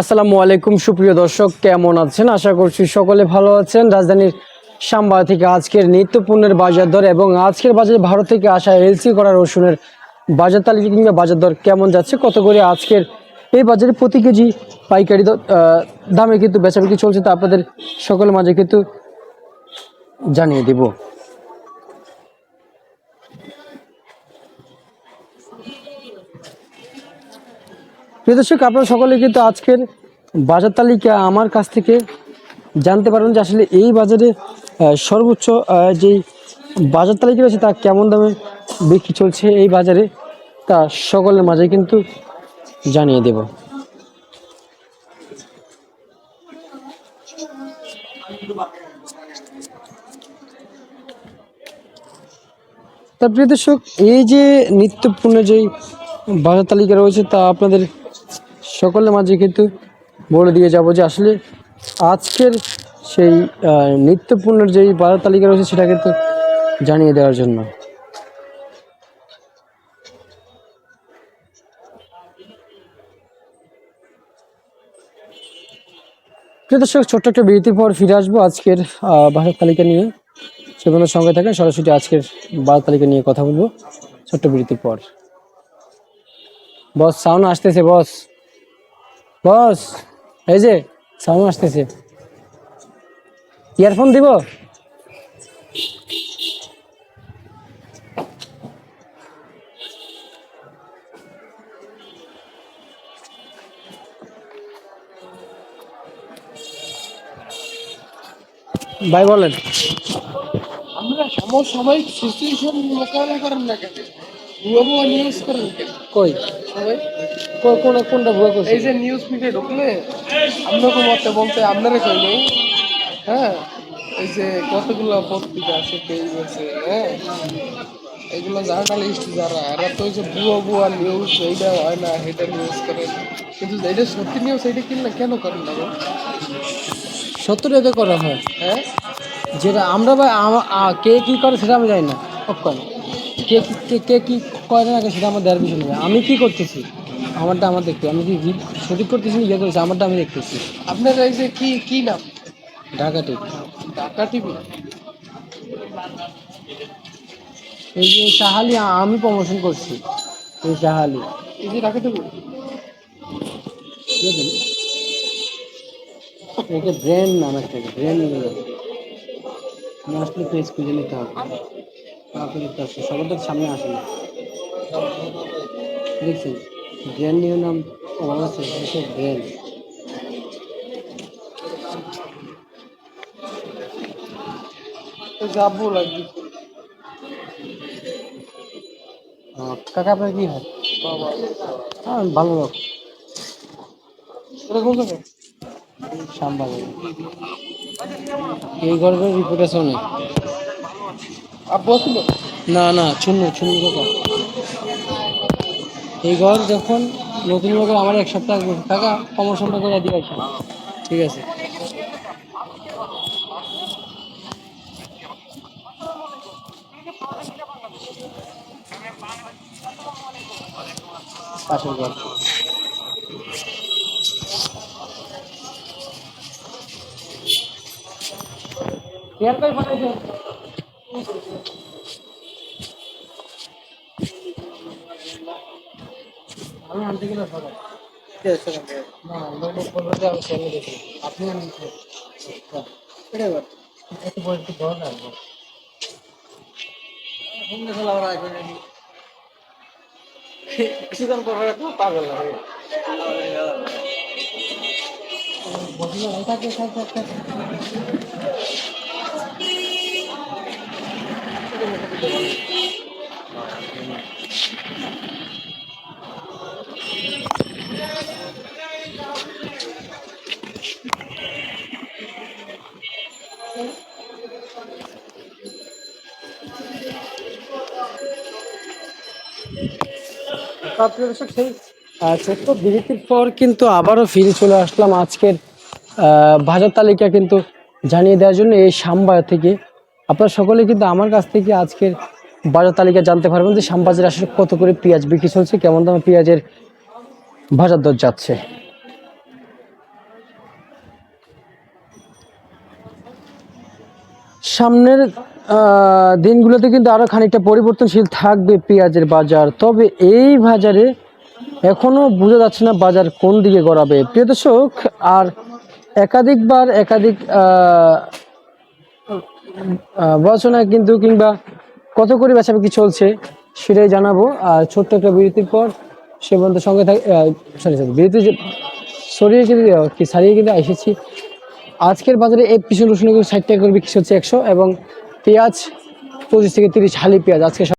আসসালামু আলাইকুম, সুপ্রিয় দর্শক, কেমন আছেন? আশা করছি সকলে ভালো আছেন। রাজধানীর সাম্বা থেকে আজকের নিত্যপণ্যের বাজার দর এবং আজকের বাজারে ভারত থেকে আসা এলসি করা রসুনের বাজার তালিকা কিংবা বাজার দর কেমন যাচ্ছে, কত করে আজকের এই বাজারে প্রতি কেজি পাইকারি দামে কিন্তু বেচাবিক্রি চলছে তা আপনাদের সকলের মাঝে কিন্তু জানিয়ে দেব। প্রিয় দর্শক, আপনারা সকলে কিন্তু আজকের বাজার তালিকা আমার কাছ থেকে জানতে পারবেন যে আসলে এই বাজারে সর্বোচ্চ যেই বাজার তালিকা রয়েছে তা কেমন দামে বিক্রি চলছে এই বাজারে তা সকলের মাঝে কিন্তু জানিয়ে দেব। তা প্রিয় দর্শক, এই যে নিত্যপূর্ণ যেই বাজার তালিকা রয়েছে তা আপনাদের সকলের মাঝে কিন্তু বলে দিয়ে যাব যে আসলে আজকের সেই নিত্যপূর্ণের যেই বাজার তালিকা রয়েছে সেটা কিন্তু জানিয়ে দেওয়ার জন্য। প্রিয় দর্শক, ছোট্ট একটা বিরতির পর ফিরে আসব আজকের বাজার তালিকা নিয়ে। সেগুলোর সঙ্গে থাকেন, সরাসরি আজকের বাজার তালিকা নিয়ে কথা বলব। ছোট্ট বিরতির পর। বস সাউন্ড আসতেছে, বস। বস এই যে সাউন্ড আসতেছে। ইয়ারফোন দিব? ভাই বলেন। আমরা সমসাময়িক সিচুয়েশন মোকাবেলা করেন না কেন? ভুয়া ভুয়া নিউজ করেন কেন? কই? সবাই কোন কোনটা ভুয়া করছে? এই যে নিউজ মিডিয়া ঢুকলে আপনাকে মতে বলতে আপনারা কই নেই? হ্যাঁ? এই যে কতগুলো পত্রিকা আছে পেজ আছে হ্যাঁ? এগুলো জার্নালিস্ট যারা এরা তো ওই যে ভুয়া ভুয়া নিউজ এইটা হয় না এটা নিউজ করে। কিন্তু এইটা সত্যি নিউজ এইটা কিনলে কেন করেন না গো? সত্তর টাকা করা হয়। হ্যাঁ? যেটা আমরা বা কে কি করে সেটা আমি জানি না। কখন কে কি- কে কে করে না করে সেটা আমার দেওয়ার বিষয় আমি কি করতেছি? আমারটা আমার দেখতে আমি কি সঠিক করতেছি না ইয়ে করতেছি আমারটা আমি দেখতেছি। আপনার এই যে কি কি নাম? ঢাকা ঠিক ঢাকা টিভি? এই যে সাহালি আমি প্রমোশন করছি। এই সাহালি এই যে ঢাকা টিভি? এটা ব্র্যান্ড নাম একটা ব্র্যান্ড আসলে পেজ খুঁজে নিতে হবে। তারপরে সবার তো সামনে আসে না। দেখছেন ব্র্যান্ড নিউ নাম আমার আছে ব্র্যান্ড যাব লাগবে কাকা আপনার কি হয় হ্যাঁ ভালো লোক সাম্বাল এই গল্পের রিপোর্ট আছে অনেক না না শূন্য শূন্য কাকা এই ঘর যখন নতুন লোকের আমার এক সপ্তাহ কাকা প্রমোশনটা করে দিয়ে আসেন। ঠিক আছে? পাশের ঘর করে আমি আনতে গেলে সবাই না লোক আমি সেলে দেখি আপনি আনতে এটা এবার একটু বড় একটু বড় রাখব সুন্দর খেলা ওরা এখন কিছুক্ষণ পর পর পাগল লাগে বসে না থাকে থাকে থাকে প্রিয় বিরতির পর কিন্তু আবারও ফিরে চলে আসলাম আজকের বাজার তালিকা কিন্তু জানিয়ে দেওয়ার জন্য এই শ্যামবাজার থেকে। আপনারা সকলে কিন্তু আমার কাছ থেকে আজকের বাজার তালিকা জানতে পারবেন যে শ্যামবাজারে আসলে কত করে পেঁয়াজ বিক্রি চলছে, কেমন দামে পেঁয়াজের বাজার দর যাচ্ছে। সামনের দিনগুলোতে কিন্তু আরও খানিকটা পরিবর্তনশীল থাকবে পেঁয়াজের বাজার। তবে এই বাজারে এখনও বোঝা যাচ্ছে না বাজার কোন দিকে গড়াবে। প্রিয় দর্শক আর একাধিকবার একাধিক আহ, আহ, বচনা কিন্তু কিংবা কত করে বেচাবেচি চলছে সেটাই জানাব। আর ছোট্ট একটা বিরতির পর সে পর্যন্ত সঙ্গে থাক সরি সরি বিরতি সরিয়ে কিন্তু কি সারিয়ে কিন্তু এসেছি। আজকের বাজারে এই পিছন রসুন ষাট টাকা করে বিক্রি হচ্ছে একশো এবং পেঁয়াজ পঁচিশ থেকে তিরিশ হালি পেঁয়াজ। আজকে